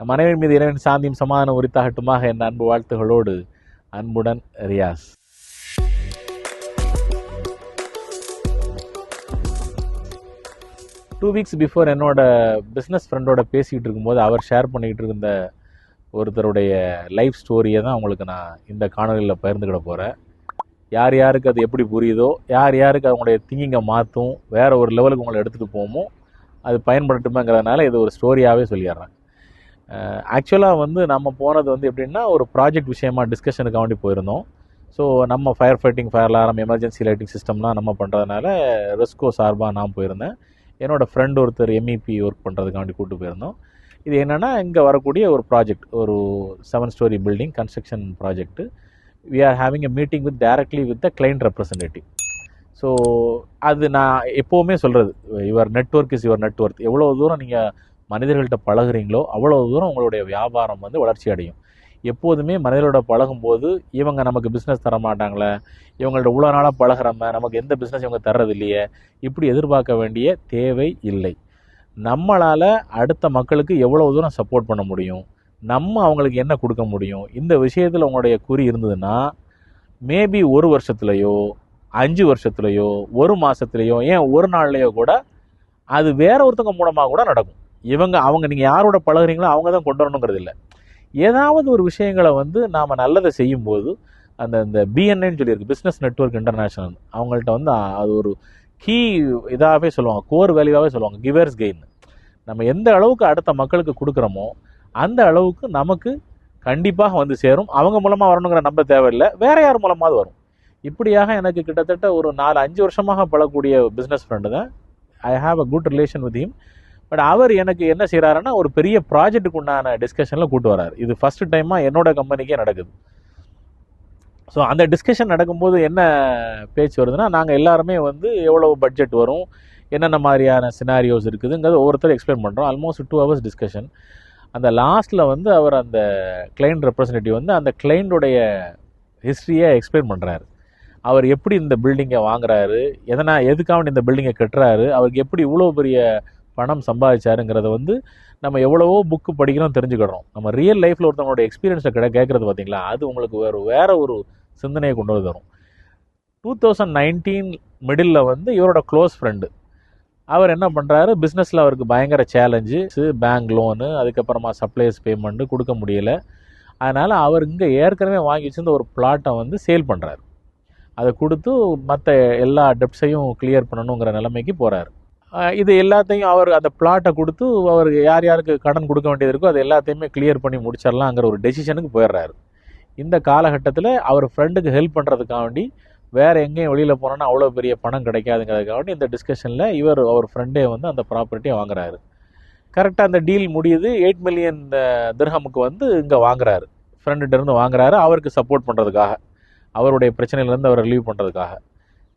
மனைவி மீது இறைவன் சாந்தியும் சமாதானம் உரித்தாகட்டுமாக என் அன்பு வாழ்த்துகளோடு அன்புடன் ரியாஸ். டூ வீக்ஸ் பிஃபோர் என்னோட பிஸ்னஸ் ஃப்ரெண்டோட பேசிக்கிட்டு இருக்கும்போது அவர் ஷேர் பண்ணிக்கிட்டு இருந்த ஒருத்தருடைய லைஃப் ஸ்டோரியை தான் உங்களுக்கு நான் இந்த காணொலியில் பகிர்ந்துக்கிட போகிறேன் யார் யாருக்கு அது எப்படி புரியுதோ யார் யாருக்கு அவங்களுடைய திங்கிங்கை மாற்றும் வேறு ஒரு லெவலுக்கு உங்களை எடுத்துகிட்டு போமோ அது பயன்படட்டுமேங்கிறதுனால இது ஒரு ஸ்டோரியாகவே சொல்லிடுறேன். ஆக்சுவலாக வந்து நம்ம போனது வந்து எப்படின்னா ஒரு ப்ராஜெக்ட் விஷயமா டிஸ்கஷனுக்கு வேண்டி போயிருந்தோம். ஸோ நம்ம fire fighting fire alarm emergency lighting சிஸ்டம்லாம் நம்ம பண்ணுறதுனால ரெஸ்கோ சார்பாக நான் போயிருந்தேன். என்னோட ஃப்ரெண்ட் ஒருத்தர் எம்இபி ஒர்க் பண்ணுறதுக்காண்டி கூட்டு போயிருந்தோம். இது என்னென்னா இங்கே வரக்கூடிய ஒரு ப்ராஜெக்ட் ஒரு seven storey building construction project we are having a meeting with directly with the client representative so அது நான் எப்போவுமே சொல்கிறது your network is your network எவ்வளோ தூரம் நீங்கள் மனிதர்கள்ட்ட பழகுறீங்களோ அவ்வளோ தூரம் உங்களுடைய வியாபாரம் வந்து வளர்ச்சி அடையும். எப்போதுமே மனிதர்களோட பழகும்போது இவங்க நமக்கு பிஸ்னஸ் தர மாட்டாங்களே இவங்கள்ட்ட இவ்வளோ நாளாக பழகுறம நமக்கு எந்த பிஸ்னஸ் இவங்க தர்றது இல்லையே இப்படி எதிர்பார்க்க வேண்டிய தேவை இல்லை. நம்மளால் அடுத்த மக்களுக்கு எவ்வளோ தூரம் சப்போர்ட் பண்ண முடியும்? நம்ம அவங்களுக்கு என்ன கொடுக்க முடியும்? இந்த விஷயத்தில் உங்களுடைய குறி இருந்ததுன்னா மேபி ஒரு வருஷத்துலையோ அஞ்சு வருஷத்துலையோ ஒரு மாதத்துலையோ ஏன் ஒரு நாள்லையோ கூட அது வேற ஒருத்தவங்க மூலமாக கூட நடக்கும். இவங்க அவங்க நீங்கள் யாரோட பழகுறீங்களோ அவங்க தான் கொண்டு வரணுங்கிறது இல்லை ஏதாவது ஒரு விஷயங்களை வந்து நாம் நல்லதை செய்யும்போது அந்த இந்த பிஎன்ஏன்னு சொல்லியிருக்கு பிஸ்னஸ் நெட்ஒர்க் இன்டர்நேஷனல் அவங்கள்ட்ட வந்து அது ஒரு கீ இதாகவே சொல்லுவாங்க கோர் வேல்யூவாகவே சொல்லுவாங்க கிவர்ஸ் கெயின் நம்ம எந்த அளவுக்கு அடுத்த மக்களுக்கு கொடுக்குறோமோ அந்த அளவுக்கு நமக்கு கண்டிப்பாக வந்து சேரும். அவங்க மூலமாக வரணுங்கிற நம்ப தேவையில்லை. வேற யார் மூலமாவது வரும். இப்படியாக எனக்கு கிட்டத்தட்ட ஒரு நாலு அஞ்சு வருஷமாக பழக்கூடிய பிஸ்னஸ் ஃப்ரெண்டு தான் I have a good relation with him but அவர் எனக்கு என்ன செய்கிறாருன்னா ஒரு பெரிய ப்ராஜெக்ட்டுக்கு உண்டான டிஸ்கஷனில் கூட்டு வராரு இது ஃபஸ்ட்டு டைமாக என்னோட கம்பெனிக்கே நடக்குது. ஸோ அந்த டிஸ்கஷன் நடக்கும்போது என்ன பேச்சு வருதுன்னா நாங்கள் எல்லாருமே வந்து எவ்வளோ பட்ஜெட் வரும் என்னென்ன மாதிரியான சினாரியோஸ் இருக்குதுங்கிறது ஒவ்வொருத்தரும் எக்ஸ்பிளைன் பண்ணுறோம் ஆல்மோஸ்ட் டூ ஹவர்ஸ் டிஸ்கஷன் அந்த லாஸ்ட்டில் வந்து அவர் அந்த கிளைண்ட் ரெப்ரசன்டேட்டிவ் வந்து அந்த கிளைண்ட்டுடைய ஹிஸ்ட்ரியை எக்ஸ்பிளைன் பண்ணுறாரு அவர் எப்படி இந்த பில்டிங்கை வாங்குறாரு எதனா எதுக்காக இந்த பில்டிங்கை கட்டுறாரு அவருக்கு எப்படி இவ்வளோ பெரிய பணம் சம்பாதிச்சாருங்கிறத வந்து நம்ம எவ்வளவோ புக்கு படிக்கிறோம் தெரிஞ்சுக்கிறோம். நம்ம ரியல் லைஃப்பில் ஒருத்தவங்களோட எக்ஸ்பீரியன்ஸை கிட கேட்குறது பார்த்தீங்களா அது உங்களுக்கு வேறு வேற ஒரு சிந்தனையை கொண்டு வந்து தரும். டூ தௌசண்ட் நைன்டீன் மிடில் வந்து இவரோட க்ளோஸ் ஃப்ரெண்டு அவர் என்ன பண்ணுறாரு பிஸ்னஸில் அவருக்கு பயங்கர சேலஞ்சு பேங்க் லோனு அதுக்கப்புறமா சப்ளைஸ் பேமெண்ட்டு கொடுக்க முடியல. அதனால் அவர் இங்கே ஏற்கனவே வாங்கி வச்சிருந்த ஒரு பிளாட்டை வந்து சேல் பண்ணுறாரு அதை கொடுத்து மற்ற எல்லா டெப்ஸையும் கிளியர் பண்ணணுங்கிற நிலைமைக்கு போகிறாரு இது எல்லாத்தையும் அவர் அந்த பிளாட்டை கொடுத்து அவர் யார் யாருக்கு கடன் கொடுக்க வேண்டியது இருக்கோ அது எல்லாத்தையுமே கிளியர் பண்ணி முடிச்சிடலாங்கிற ஒரு டெசிஷனுக்கு போயிடுறாரு. இந்த காலகட்டத்தில் அவர் ஃப்ரெண்டுக்கு ஹெல்ப் பண்ணுறதுக்காக வேண்டி வேறு எங்கேயும் வெளியில் போனோன்னா அவ்வளோ பெரிய பணம் கிடைக்காதுங்கிறதுக்காக வேண்டி இந்த டிஸ்கஷனில் இவர் அவர் ஃப்ரெண்டே வந்து அந்த ப்ராப்பர்ட்டியை வாங்குறாரு. கரெக்டாக அந்த டீல் முடியுது எயிட் மில்லியன் திர்ஹமுக்கு வந்து இங்கே வாங்குறாரு. ஃப்ரெண்டுகிட்டேருந்து வாங்குறாரு அவருக்கு சப்போர்ட் பண்ணுறதுக்காக அவருடைய பிரச்சனையிலேருந்து அவர் ரிலீவ் பண்ணுறதுக்காக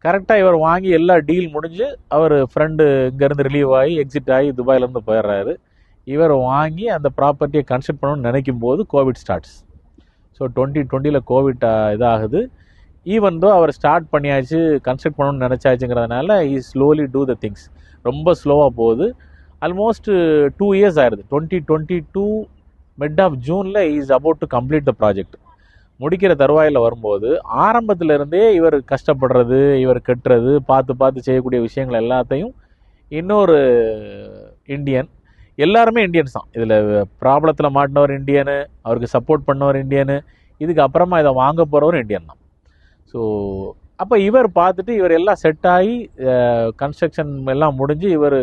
கரெக்டாக இவர் வாங்கி எல்லா டீல் முடிஞ்சு அவர் ஃப்ரெண்டு இங்கேருந்து ரிலீவ் ஆகி எக்ஸிட் ஆகி துபாயிலேருந்து போயிடுறாரு. இவர் வாங்கி அந்த ப்ராப்பர்ட்டியை கன்ஸ்ட்ரக்ட் பண்ணணும்னு நினைக்கும் போது கோவிட் ஸ்டார்ட்ஸ் ஸோ டுவெண்ட்டி டுவெண்ட்டியில் கோவிட் இதாகுது. ஈவன் தோ அவர் ஸ்டார்ட் பண்ணியாச்சு கன்ஸ்ட்ரக்ட் பண்ணணும்னு நினச்சாச்சுங்கிறதுனால ஈ ஸ்லோலி டூ த திங்ஸ் ரொம்ப ஸ்லோவாக போகுது. ஆல்மோஸ்ட் டூ இயர்ஸ் ஆயிடுது twenty twenty two mid of ஜூனில் is about to complete the project முடிக்கிற தருவாயில் வரும்போது ஆரம்பத்திலிருந்தே இவர் கஷ்டப்படுறது இவர் கட்டுறது பார்த்து பார்த்து செய்யக்கூடிய விஷயங்கள் எல்லாத்தையும் இன்னொரு இந்தியன் எல்லாருமே இந்தியன்ஸ் தான். இதில் ப்ராப்ளத்தில் மாட்டினவர் இந்தியனு அவருக்கு சப்போர்ட் பண்ணவர் இந்தியனு இதுக்கு அப்புறமா இதை வாங்க போகிறவர் இந்தியன் தான். ஸோ அப்போ இவர் பார்த்துட்டு இவர் எல்லாம் செட் ஆகி கன்ஸ்ட்ரக்ஷன் எல்லாம் முடிஞ்சு இவர்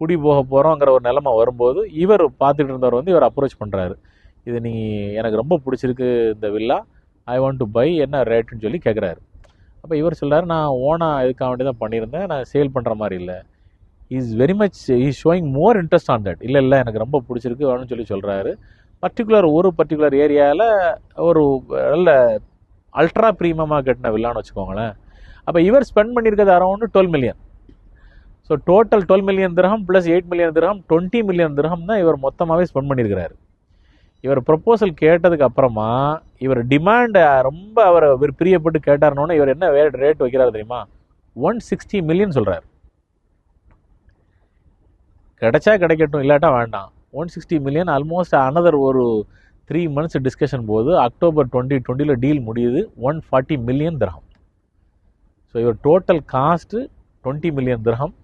குடி போக போகிறோங்கிற ஒரு நிலமை வரும்போது இவர் பார்த்துட்டு இருந்தவர் வந்து இவர் அப்ரோச் பண்ணுறாரு இது நீ எனக்கு ரொம்ப பிடிச்சிருக்கு இந்த villa I want to buy என்ன ரேட்டுன்னு சொல்லி கேட்குறாரு அப்போ இவர் சொல்கிறார் நான் ஓனாக இதுக்காக வேண்டி தான் பண்ணியிருந்தேன். நான் சேல் பண்ணுற மாதிரி இல்லை. Is very much is showing more interest on that இல்லை இல்லை எனக்கு ரொம்ப பிடிச்சிருக்கு வேணும்னு சொல்லி சொல்கிறாரு பர்டிகுலர் ஒரு பர்டிகுலர் ஏரியாவில் ஒரு நல்ல அல்ட்ரா ப்ரீமியமாக கட்டின வில்லான்னு வச்சுக்கோங்களேன். அப்போ இவர் ஸ்பெண்ட் பண்ணியிருக்கிறது around twelve million so total twelve million dirham plus eight million dirham twenty million dirham தான் இவர் மொத்தமாகவே ஸ்பெண்ட் பண்ணியிருக்கிறாரு. இவர் ப்ரப்போசல் கேட்டதுக்கு அப்புறமா இவர் டிமாண்டை ரொம்ப அவர் இவர் பிரியப்பட்டு கேட்டார்னோன்னு இவர் என்ன வேறு ரேட் வைக்கிறார் தெரியுமா? ஒன் சிக்ஸ்டி மில்லியன் சொல்கிறார் கிடைச்சா கிடைக்கட்டும் இல்லாட்டா வேண்டாம். One sixty million almost another ஒரு த்ரீ மந்த்ஸ் டிஸ்கஷன் போது அக்டோபர் டுவெண்ட்டி டுவெண்ட்டியில் டீல் முடியுது one forty million dirham so இவர் total cost twenty million dirham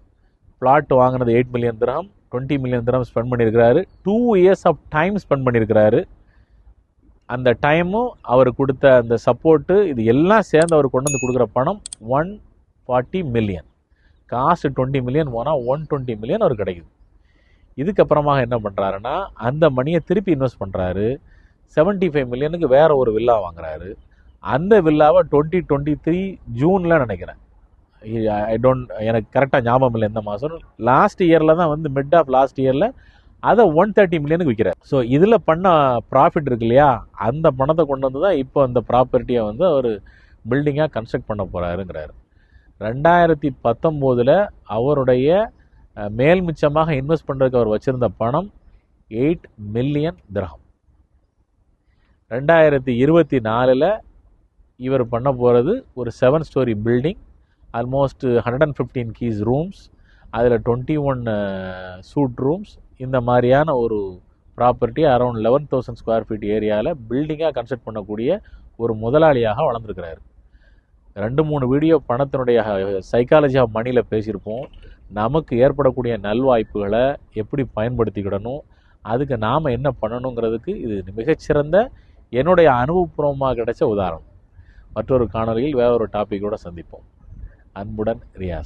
flat வாங்கினது eight million dirham twenty million dirham spend பண்ணியிருக்கிறாரு two years of time spend பண்ணியிருக்கிறாரு அந்த டைமும் அவர் கொடுத்த அந்த சப்போர்ட்டு இது எல்லாம் சேர்ந்து அவர் கொண்டு வந்து கொடுக்குற பணம் ஒன் ஃபார்ட்டி மில்லியன் காசு டுவெண்ட்டி மில்லியன் போனால் ஒன் டுவெண்ட்டி மில்லியன் அவர் கிடைக்குது. இதுக்கப்புறமாக என்ன பண்ணுறாருன்னா அந்த மணியை திருப்பி இன்வெஸ்ட் பண்ணுறாரு செவன்ட்டி ஃபைவ் மில்லியனுக்கு வேறு ஒரு வில்லா வாங்குறாரு. அந்த வில்லாவை டுவெண்ட்டி டுவெண்ட்டி த்ரீ ஜூனில் நினைக்கிறேன். ஐ டோன்ட் எனக்கு கரெக்டாக ஞாபகம் இல்லை எந்த மாதம். லாஸ்ட் இயரில் தான் வந்து மிட் ஆஃப் லாஸ்ட் இயரில் அதை ஒன் தேர்ட்டி மில்லியனுக்கு விற்கிறார் ஸோ இதில் பண்ண ப்ராஃபிட் இருக்கு இல்லையா? அந்த பணத்தை கொண்டு வந்து தான் இப்போ அந்த ப்ராப்பர்ட்டியை வந்து அவர் பில்டிங்காக கன்ஸ்ட்ரக்ட் பண்ண போகிறாருங்கிறார் ரெண்டாயிரத்தி பத்தொம்போதில் அவருடைய மேல் மிச்சமாக இன்வெஸ்ட் பண்ணுறதுக்கு அவர் வச்சுருந்த பணம் எயிட் மில்லியன் திரகம் ரெண்டாயிரத்தி இருபத்தி நாலில் இவர் பண்ண போகிறது ஒரு seven storey building almost hundred and fifteen keys rooms அதில் டுவெண்ட்டி ஒன் சூட் ரூம்ஸ் இந்த மாதிரியான ஒரு property around eleven thousand square feet ஏரியாவில் பில்டிங்காக கன்ஸ்ட்ரக்ட் பண்ணக்கூடிய ஒரு முதலாளியாக வளர்ந்துருக்கிறாரு. ரெண்டு மூணு வீடியோ பணத்தினுடைய சைக்காலஜி ஆஃப் மணியில் பேசியிருப்போம். நமக்கு ஏற்படக்கூடிய நல்வாய்ப்புகளை எப்படி பயன்படுத்திக்கிடணும் அதுக்கு நாம் என்ன பண்ணணுங்கிறதுக்கு இது மிகச்சிறந்த என்னுடைய அனுபவபூர்வமாக கிடைச்ச உதாரணம். மற்றொரு காணொலியில் வேற ஒரு டாப்பிக்கோட சந்திப்போம். அன்புடன் ரியாஸ்